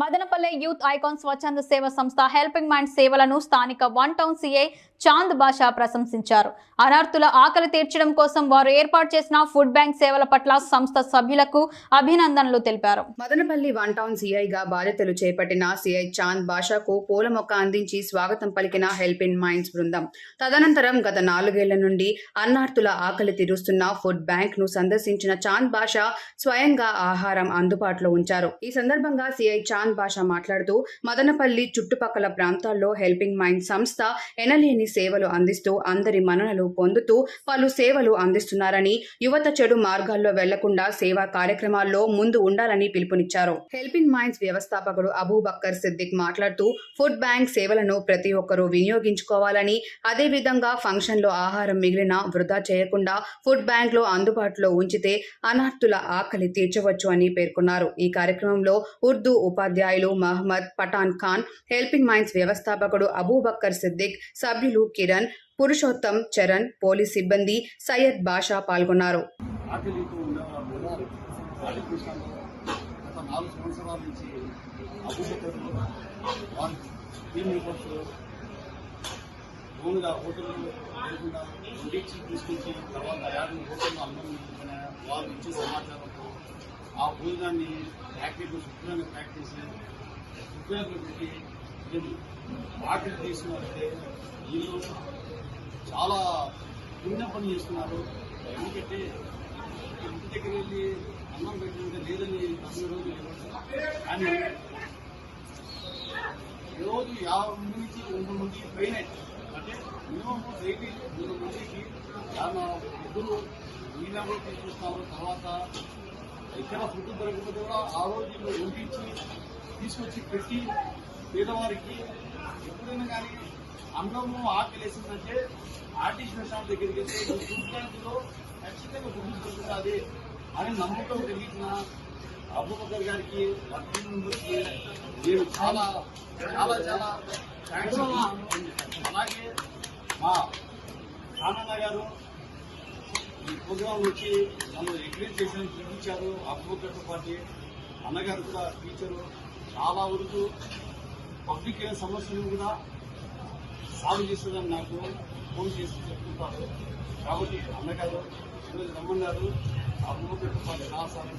Madanapalle youth icon స్వచ్ఛంద సేవ సంస్థ హెల్పింగ్ మైండ్ సేవలను స్థానిక one town CI Chand Basha ప్రశంసించారు. అనార్థుల ఆకలి తీర్చడం కోసం వారు ఏర్పాటు చేసిన ఫుడ్ బ్యాంక్ సేవల పట్ల సంస్థ సభ్యులకు అభినందనలు తెలిపారు. మదనపల్లి వన్ టౌన్ సిఐగా బాధ్యతలు చేపట్టిన సిఐ చాంద్ బాషాకు పూల మొక్క అందించి స్వాగతం పలికిన హెల్ప్ మైండ్స్ బృందం. తదనంతరం గత నాలుగేళ్ళ నుండి అన్నార్థుల ఆకలి తీరుస్తున్న ఫుడ్ బ్యాంక్ను సందర్శించిన చాంద్ బాషా స్వయంగా ఆహారం అందుబాటులో ఉంచారు. ఈ సందర్భంగా సిఐ చాంద్ బాషా మాట్లాడుతూ మదనపల్లి చుట్టుపక్కల ప్రాంతాల్లో హెల్పింగ్ మైండ్ సంస్థ ఎనలేని సేవలు అందిస్తూ అందరి మన్ననలు పొందుతూ పలు సేవలు అందిస్తున్నారని యువత చెడు మార్గాల్లో వెళ్ళకుండా సేవా కార్యక్రమాల్లో ముందు ఉండాలని పిలుపునిచ్చారు. హెల్పింగ్ మైండ్స్ వ్యవస్థాపకుడు అబూబక్కర్ సిద్దిక్ మాట్లాడుతూ ఫుడ్ బ్యాంక్ సేవలను ప్రతి ఒక్కరూ వినియోగించుకోవాలని అదేవిధంగా ఫంక్షన్లో ఆహారం మిగిలిన వృధా చేయకుండా ఫుడ్ బ్యాంక్లో అందుబాటులో ఉంచితే అనార్థుల ఆకలి తీర్చవచ్చు అని పేర్కొన్నారు. ఈ కార్యక్రమంలో ఉర్దూ ఉపాధ్యాయులు మహమ్మద్ పఠాన్ ఖాన్ హెల్పింగ్ మైండ్స్ వ్యవస్థాపకుడు అబూబక్కర్ సిద్దిక్ సభ్యులు కిరణ్ పురుషోత్తం చరణ్ పోలీస్ సిబ్బంది సయ్యద్ బాషా పాల్గొన్నారు. ఓన్గా హోటల్లో లేకుండా వండించి తీసుకొచ్చి తర్వాత యాభై హోటల్లో అన్నం తీసుకునే వారు ఇచ్చే సమాచారం ఆ భోజనాన్ని ప్యాకెట్లు శుభ్రంగా ప్యాక్ చేసి శుభ్రంగా పెట్టి వీళ్ళు వాటిని తీసుకున్నారంటే వీళ్ళు చాలా పుణ్య పని చేస్తున్నారు. ఎందుకంటే ఇంటి దగ్గర వెళ్ళి అన్నం పెట్టినంత లేదని తొమ్మిది రోజులు కానీ రోజు యాభై మంది నుంచి రెండు మంది పైన. అంటే మినిమం డైలీ రెండు మందికి చాలా ఇద్దరు ఈయన కూడా తర్వాత ఎక్కడ ఫుడ్ దొరకకపోతే కూడా ఆ రోజు వండించి తీసుకొచ్చి పెట్టి పేదవారికి ఎప్పుడైనా కానీ అన్నము ఆకలేసిందంటే ఆర్టీసీ స్టాండ్ దగ్గరికి వెళ్తే ఫుడ్ బ్యాంకులో ఖచ్చితంగా ఫుడ్ దొరుకుతుంది అని నమ్మకం కలిగించిన అబూబకర్ గారికి నేను చాలా చాలా చాలా థ్యాంక్స్ అలాగే మా ఆనంద గారు ఈ వచ్చి నన్ను ఎంకరేజ్ చేసిన చూపించారు అభివృద్ధితో పార్టీ అన్నగారు కూడా టీచరు చాలా వరకు పబ్లిక్ సమస్యలు కూడా సాల్వ్ చేస్తుందని నాకు ఫోన్ చేసి చెప్తుంటారు. కాబట్టి అన్నగారు ఈరోజు రమ్మన్నారు. ఆ పార్టీ పాటు నా సార్